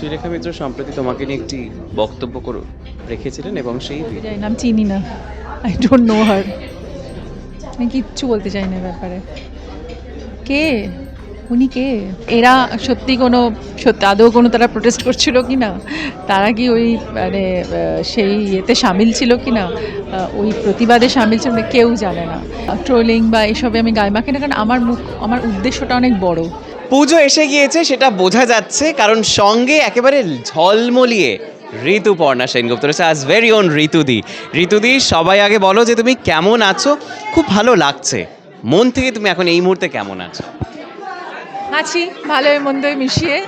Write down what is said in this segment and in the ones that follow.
শ্রীলেখা মিত্র সম্প্রতি তোমাকে নিয়ে একটি বক্তব্য করো, রেখেছিলেন এবং সেই বলতে চাই না, আমি চিনি না। আই ডোন্ট নো হার আমি কিচ্ছু বলতে চাই না ব্যাপারে। কে? উনি কে? এরা সত্যি কোনো, সত্যি আদৌ কোনো তারা প্রোটেস্ট করছিল কি না? তারা কি ওই মানে সেই ইয়েতে সামিল ছিল কি না? ওই প্রতিবাদে সামিল ছিল কেউ জানে না। ট্রোলিং বা এসবে আমি গায়ে মাখি না, কারণ আমার মুখ, আমার উদ্দেশ্যটা অনেক বড়। পুজো এসে গিয়েছে, সেটা বোঝা যাচ্ছে, কারণ সঙ্গে একেবারে ঝলমলিয়ে ঋতুপর্ণা সেনগুপ্ত রয়েছে আজ ভেরি ওন ঋতুদি। ঋতুদি, সবাই আগে বলো যে তুমি কেমন আছো? খুব ভালো লাগছে। মন থেকে তুমি এখন এই মুহূর্তে কেমন আছো? আছি, ভালোই মন্দই মিশিয়ে।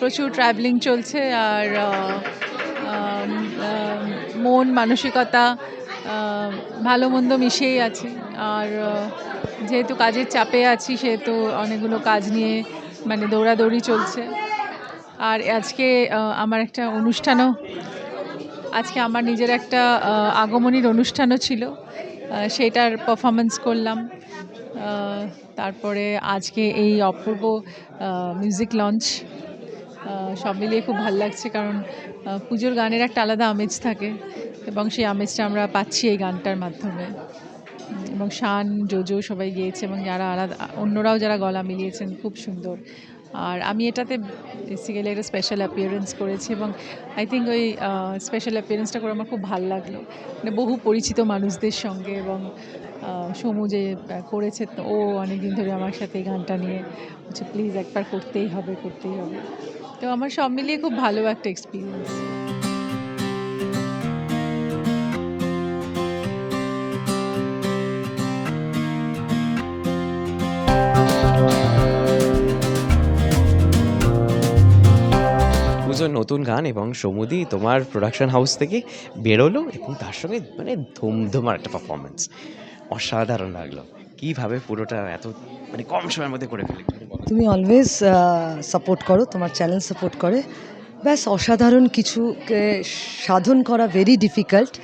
প্রচুর ট্রাভেলিং চলছে আর মন, মানসিকতা ভালো মন্দ মিশিয়েই আছে। আর যেহেতু কাজের চাপে আছি, সেহেতু অনেকগুলো কাজ নিয়ে মানে দৌড়াদৌড়ি চলছে। আর আজকে আমার একটা অনুষ্ঠানও, আজকে আমার নিজের একটা আগমনীর অনুষ্ঠানও ছিল। সেটার পারফরমেন্স করলাম। তারপরে আজকে এই অপূর্ব মিউজিক লঞ্চ সব মিলিয়ে খুব ভালো লাগছে। কারণ পুজোর গানের একটা আলাদা আমেজ থাকে। এবং সেই আমেজটা আমরা পাচ্ছি এই গানটার মাধ্যমে। এবং শান, জোজো সবাই গিয়েছে এবং যারা আলাদা, অন্যরাও যারা গলা মিলিয়েছেন, খুব সুন্দর। আর আমি এটাতে বেসিক্যালি একটা স্পেশাল অ্যাপিয়ারেন্স করেছি এবং আই থিঙ্ক ওই স্পেশাল অ্যাপিয়ারেন্সটা করে আমার খুব ভালো লাগল। মানে বহু পরিচিত মানুষদের সঙ্গে এবং সমু যে করেছে, ও অনেকদিন ধরে আমার সাথে এই গানটা নিয়ে হচ্ছে প্লিজ একবার করতেই হবে করতেই হবে। তো আমার সব মিলিয়ে খুব ভালো একটা এক্সপিরিয়েন্স নতুন গান এবং সমুদি তোমার প্রোডাকশন হাউস থেকে বেরোলো এবং তার সঙ্গে মানে ধুমধুমার একটা পারফরমেন্স অসাধারণ লাগল। কীভাবে পুরোটা এত মানে কম সময়ের মধ্যে করে ফেলে তুমি অলওয়েজ সাপোর্ট করো, তোমার চ্যানেল সাপোর্ট করে। ব্যাস, অসাধারণ কিছুকে সাধন করা ভেরি ডিফিকাল্ট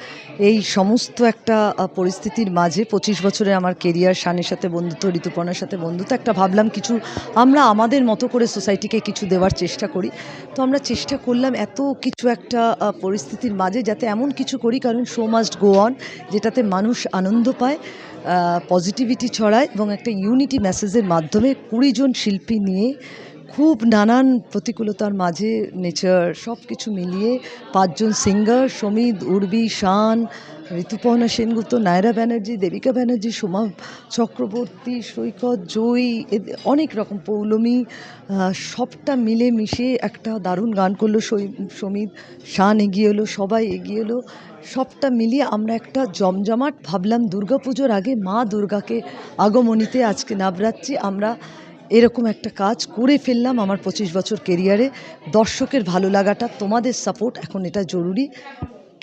এই সমস্ত একটা পরিস্থিতির মাঝে পঁচিশ বছরের আমার কেরিয়ার শানের সাথে বন্ধুত্ব, ঋতুপর্ণার সাথে বন্ধুত্ব, একটা ভাবলাম কিছু, আমরা আমাদের মতো করে সোসাইটিকে কিছু দেওয়ার চেষ্টা করি। তো আমরা চেষ্টা করলাম এত কিছু একটা পরিস্থিতির মাঝে যাতে এমন কিছু করি, কারণ শো মাস্ট গো অন যেটাতে মানুষ আনন্দ পায় পজিটিভিটি ছড়ায় এবং একটা ইউনিটি মেসেজের মাধ্যমে কুড়ি জন শিল্পী নিয়ে খুব নানান প্রতিকূলতার মাঝে নেচার সব কিছু মিলিয়ে পাঁচজন সিঙ্গার সমিত উর্বি, শান, ঋতুপর্ণা সেনগুপ্ত, নায়রা ব্যানার্জি, দেবিকা ব্যানার্জি, সোমা চক্রবর্তী, সৈকত, জয়ী অনেক রকম পৌলমী সবটা মিলে মিশে একটা দারুণ গান করল সৈ- সমিত শান এগিয়ে এলো, সবাই এগিয়ে এলো, সবটা মিলিয়ে আমরা একটা জমজমাট ভাবলাম, দুর্গাপুজোর আগে মা দুর্গাকে আগমনীতে আজকে নবরাত্রি, আমরা এরকম একটা কাজ করে ফেললাম আমার পঁচিশ বছর কেরিয়ারে দর্শকের ভালো লাগাটা, তোমাদের সাপোর্ট এখন এটা জরুরি।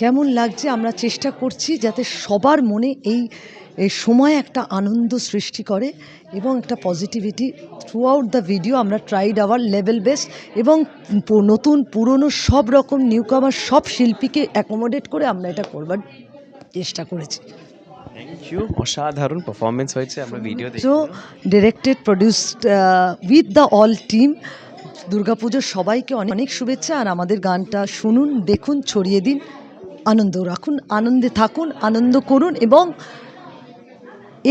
কেমন লাগছে আমরা চেষ্টা করছি যাতে সবার মনে এই সময় একটা আনন্দ সৃষ্টি করে এবং একটা positivity throughout the video আমরা ট্রাইড আওয়ার লেভেল বেস এবং নতুন, পুরনো সব রকম নিউকামার সব শিল্পীকে অ্যাকোমোডেট করে আমরা এটা করবার চেষ্টা করেছি। থ্যাংক ইউ অসাধারণ পারফরমেন্স হয়েছে, আমরা video so directed produced with the all team দুর্গাপুজোর সবাইকে অনেক শুভেচ্ছা, আর আমাদের গানটা শুনুন, দেখুন, ছড়িয়ে দিন, আনন্দ রাখুন, আনন্দে থাকুন, আনন্দ করুন, এবং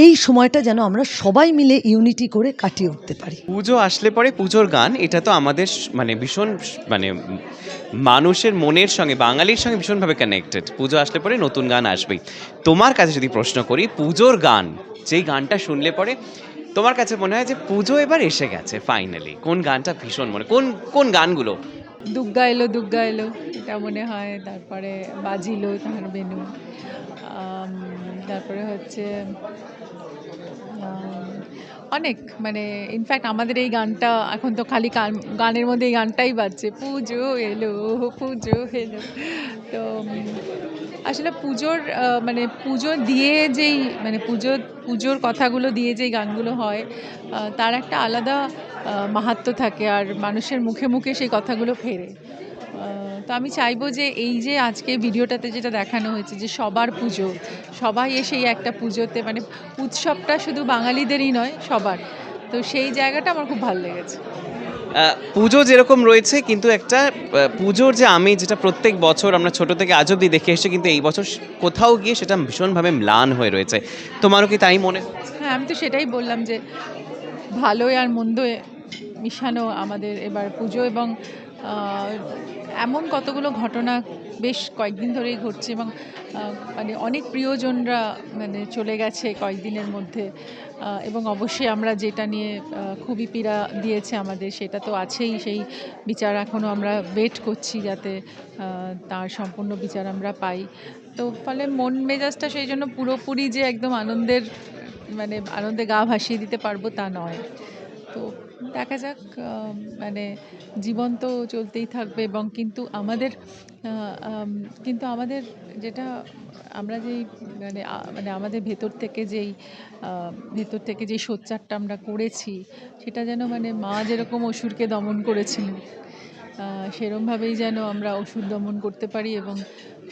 এই সময়টা যেন আমরা সবাই মিলে ইউনিটি করে কাটিয়ে উঠতে পারি। পুজো আসলে পরে পুজোর গান এটা তো আমাদের মানে ভীষণ মানে মানুষের মনের সঙ্গে বাঙালির সঙ্গে ভীষণভাবে কানেক্টেড পুজো আসলে পরে নতুন গান আসবেই। তোমার কাছে যদি প্রশ্ন করি পুজোর গান যেই গানটা শুনলে পরে তোমার কাছে মনে হয় যে পুজো এবার এসে গেছে ফাইনালি কোন গানটা ভীষণ মনে কোন কোন গানগুলো? দুগ্গা এলো দুগ্গা এলো এটা মনে হয় তারপরে বাজিলো তাহার বেনু। তারপরে হচ্ছে অনেক মানে ইনফ্যাক্ট আমাদের এই গানটা এখন তো খালি গানের মধ্যে এই গানটাই বাজছে। পুজো এলো পুজো এলো। তো আসলে পুজোর মানে পুজো দিয়ে যেই মানে পুজো পুজোর কথাগুলো দিয়ে যেই গানগুলো হয় তার একটা আলাদা আহ, মাহাত্ম্য থাকে আর মানুষের মুখে মুখে সেই কথাগুলো ফেরে। তো আমি চাইব যে এই যে আজকে ভিডিওটাতে যেটা দেখানো হয়েছে যে সবার পুজো সবাই এসে একটা পুজোতে মানে উৎসবটা শুধু বাঙালিদেরই নয় সবার। তো সেই জায়গাটা আমার খুব ভালো লেগেছে। পুজো যেরকম রয়েছে কিন্তু একটা পুজোর যে আমি যেটা প্রত্যেক বছর আমরা ছোট থেকে আজ অব্দি দেখে এসেছি কিন্তু এই বছর কোথাও গিয়ে সেটা ভীষণভাবে ম্লান হয়ে রয়েছে। তোমারও কি তাই মনে? হয়? হ্যাঁ আমি তো সেটাই বললাম যে ভালোই আর মন্দয় মিশানো আমাদের এবার পুজো এবং এমন কতগুলো ঘটনা বেশ কয়েকদিন ধরেই ঘটছে এবং মানে অনেক প্রিয়জনরা মানে চলে গেছে কয়েকদিনের মধ্যে এবং অবশ্যই আমরা যেটা নিয়ে খুবই পীড়া দিয়েছে আমাদের, সেটা তো আছেই, সেই বিচার এখনও আমরা ওয়েট করছি যাতে তার সম্পূর্ণ বিচার আমরা পাই। তো ফলে মন মেজাজটা সেই জন্য পুরোপুরি যে একদম আনন্দের মানে আনন্দে গা ভাসিয়ে দিতে পারব তা নয়। তো দেখা যাক মানে জীবন তো চলতেই থাকবে এবং কিন্তু আমাদের কিন্তু আমাদের যেটা আমরা যেই মানে মানে আমাদের ভেতর থেকে যেই ভেতর থেকে যেই সোচ্চারটা আমরা করেছি, সেটা যেন মানে মা যেরকম অসুরকে দমন করেছিলেন সেরমভাবেই যেন আমরা অসুর দমন করতে পারি এবং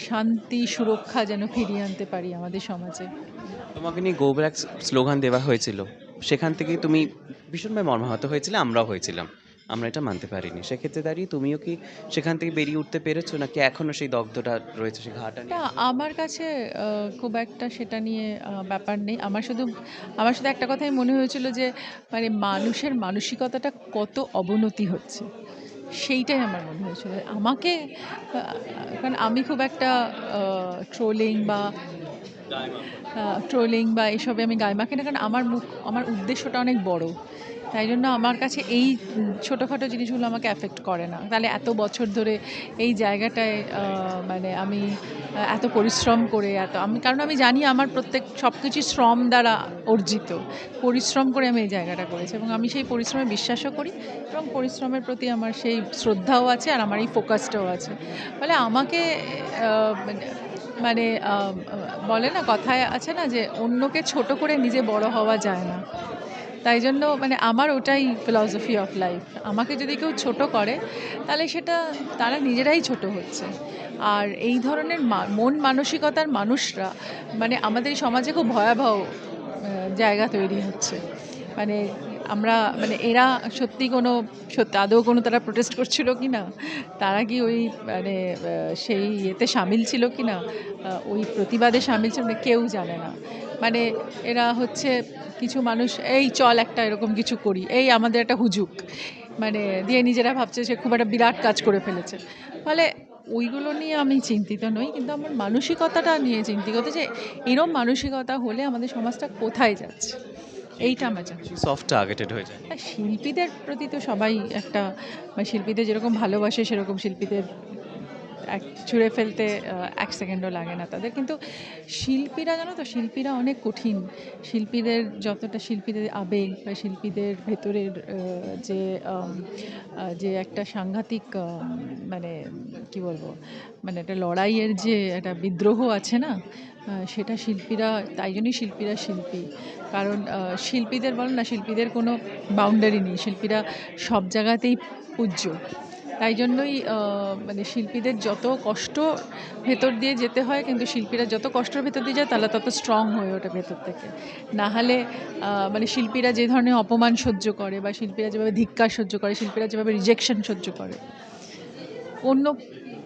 শান্তি, সুরক্ষা যেন ফিরিয়ে আনতে পারি আমাদের সমাজে। তোমাকে নিয়ে গো স্লোগান দেওয়া হয়েছিল সেখান থেকে তুমি ভীষণভাবে মর্মাহত হয়েছিলে, আমরাও হয়েছিলাম। আমরা এটা মানতে পারিনি। সেক্ষেত্রে দাঁড়িয়ে তুমিও কি সেখান থেকে বেরিয়ে উঠতে পেরেছ, নাকি এখনও সেই দগ্ধটা রয়েছে, সেই ঘাটা আমার কাছে খুব একটা সেটা নিয়ে ব্যাপার নেই। আমার শুধু আমার শুধু একটা কথাই মনে হয়েছিল যে মানে মানুষের মানসিকতাটা কত অবনতি হচ্ছে। সেইটাই আমার মনে হয়েছিল। আমাকে কারণ আমি খুব একটা ট্রোলিং বা ট্রোলিং বা এসবে আমি গায়ে মাখি না কারণ আমার মুখ আমার উদ্দেশ্যটা অনেক বড়। তাই জন্য আমার কাছে এই ছোটোখাটো জিনিসগুলো আমাকে অ্যাফেক্ট করে না। তাহলে এত বছর ধরে এই জায়গাটায় মানে আমি এত পরিশ্রম করে এত আমি কারণ আমি জানি আমার প্রত্যেক সব কিছু শ্রম দ্বারা অর্জিত। পরিশ্রম করে আমি এই জায়গাটা করেছি এবং আমি সেই পরিশ্রমে বিশ্বাসও করি এবং পরিশ্রমের প্রতি আমার সেই শ্রদ্ধাও আছে আর আমার এই ফোকাসটাও আছে। ফলে আমাকে আহ, মানে- বলে না, কথায় আছে না যে অন্যকে ছোট করে নিজে বড় হওয়া যায় না। তাই জন্য মানে আমার ওটাই ফিলসফি অফ লাইফ আমাকে যদি কেউ ছোট করে, তাহলে সেটা তারা নিজেরাই ছোট হচ্ছে। আর এই ধরনের মন মানসিকতার মানুষরা মানে আমাদের সমাজে খুব ভয়াবহ জায়গা তৈরি হচ্ছে। মানে আমরা মানে এরা সত্যি কোনো, সত্যি আদৌ কোনো তারা প্রোটেস্ট করছিল কি না? তারা কি ওই মানে সেই ইয়েতে সামিল ছিল কি না? ওই প্রতিবাদে সামিল ছিল কেউ জানে না। মানে এরা হচ্ছে কিছু মানুষ, এই চল একটা এরকম কিছু করি, এই আমাদের একটা হুজুক। মানে দিয়ে নিজেরা ভাবছে সে খুব একটা বিরাট কাজ করে ফেলেছে। ফলে ওইগুলো নিয়ে আমি চিন্তিত নই, কিন্তু আমার মানসিকতাটা নিয়ে চিন্তিত যে এরম মানসিকতা হলে আমাদের সমাজটা কোথায় যাচ্ছে? এইটা আমার জানি। সফট টার্গেটেড হয়ে যায়। শিল্পীদের প্রতি তো সবাই একটা শিল্পীদের যেরকম ভালোবাসে সেরকম শিল্পীদের ছুঁড়ে ফেলতে এক সেকেন্ডও লাগে না তাদের। কিন্তু শিল্পীরা, জানো তো, শিল্পীরা অনেক কঠিন। শিল্পীদের যতটা, শিল্পীদের আবেগ বা শিল্পীদের ভেতরের যে যে একটা সাংঘাতিক মানে কি বলব মানে একটা লড়াইয়ের যে একটা বিদ্রোহ আছে না সেটা শিল্পীরা, তাই জন্যই শিল্পীরা শিল্পী। কারণ শিল্পীদের বল না, শিল্পীদের কোনো বাউন্ডারি নেই। শিল্পীরা সব জায়গাতেই পূজ্য। তাই জন্যই মানে শিল্পীদের যত কষ্ট ভেতর দিয়ে যেতে হয়, কিন্তু শিল্পীরা যত কষ্টের ভেতর দিয়ে যায়, তারা তত স্ট্রং হয়ে ওঠে ভেতর থেকে। না হলে মানে শিল্পীরা যে ধরনের অপমান সহ্য করে বা শিল্পীরা যেভাবে ধিক্কার সহ্য করে, শিল্পীরা যেভাবে রিজেকশন সহ্য করে, অন্য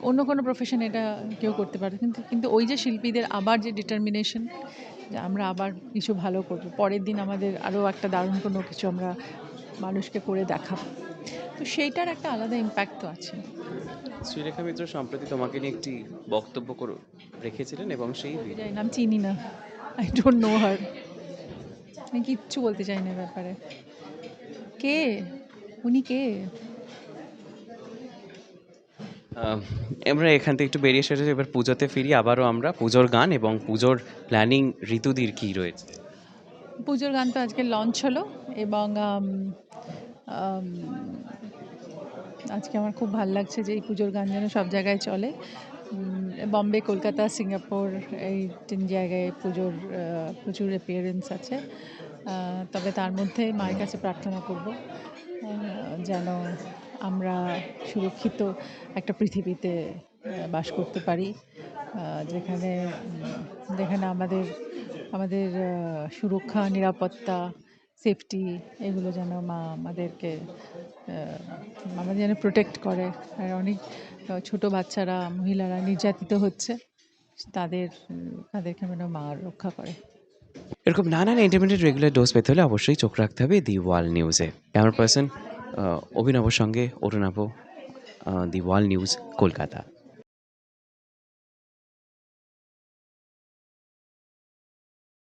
অন্য কোনো প্রফেশন এটা কেউ করতে পারে কিন্তু কিন্তু ওই যে শিল্পীদের আবার যে ডিটারমিনেশন যে আমরা আবার কিছু ভালো করব, পরের দিন আমাদের আরও একটা দারুণ কোনো কিছু আমরা মানুষকে করে দেখাবো। তো সেইটার একটা আলাদা ইম্প্যাক্ট তো আছে। শ্রীরেখা মিত্র সম্প্রতি তোমাকে নিয়ে একটি বক্তব্য করে রেখেছিলেন এবং সেই নাম চিনি না। আই ডোন্ট নো হার আমি কিচ্ছু বলতে চাই না ব্যাপারে। কে? উনি কে? আমরা এখান থেকে একটু বেরিয়ে এসেছি এবার পুজোতে ফিরি আবারও আমরা। পুজোর গান এবং পুজোর প্ল্যানিং ঋতুদির কী রয়েছে? পুজোর গান তো আজকে লঞ্চ হলো এবং আজকে আমার খুব ভালো লাগছে যে এই পুজোর গান যেন সব জায়গায় চলে। বম্বে, কলকাতা, সিঙ্গাপুর, এই তিন জায়গায় পুজোর প্রচুর অ্যাপিয়ারেন্স আছে। তবে তার মধ্যে মায়ের কাছে প্রার্থনা করব যেন আমরা সুরক্ষিত একটা পৃথিবীতে বাস করতে পারি যেখানে যেখানে আমাদের আমাদের সুরক্ষা, নিরাপত্তা সেফটি এগুলো যেন মা, আমাদেরকে আমাদের যেন প্রোটেক্ট করে। আর অনেক ছোট বাচ্চারা, মহিলারা নির্যাতিত হচ্ছে, তাদের, তাদেরকে যেন মা রক্ষা করে। এরকম নানান এন্টারটেনমেন্টের রেগুলার ডোজ পেতে হলে অবশ্যই চোখ রাখতে হবে দি ওয়াল নিউজে ক্যামেরা পার্সন অভিনবর সঙ্গে Arunava the Wall News Kolkata.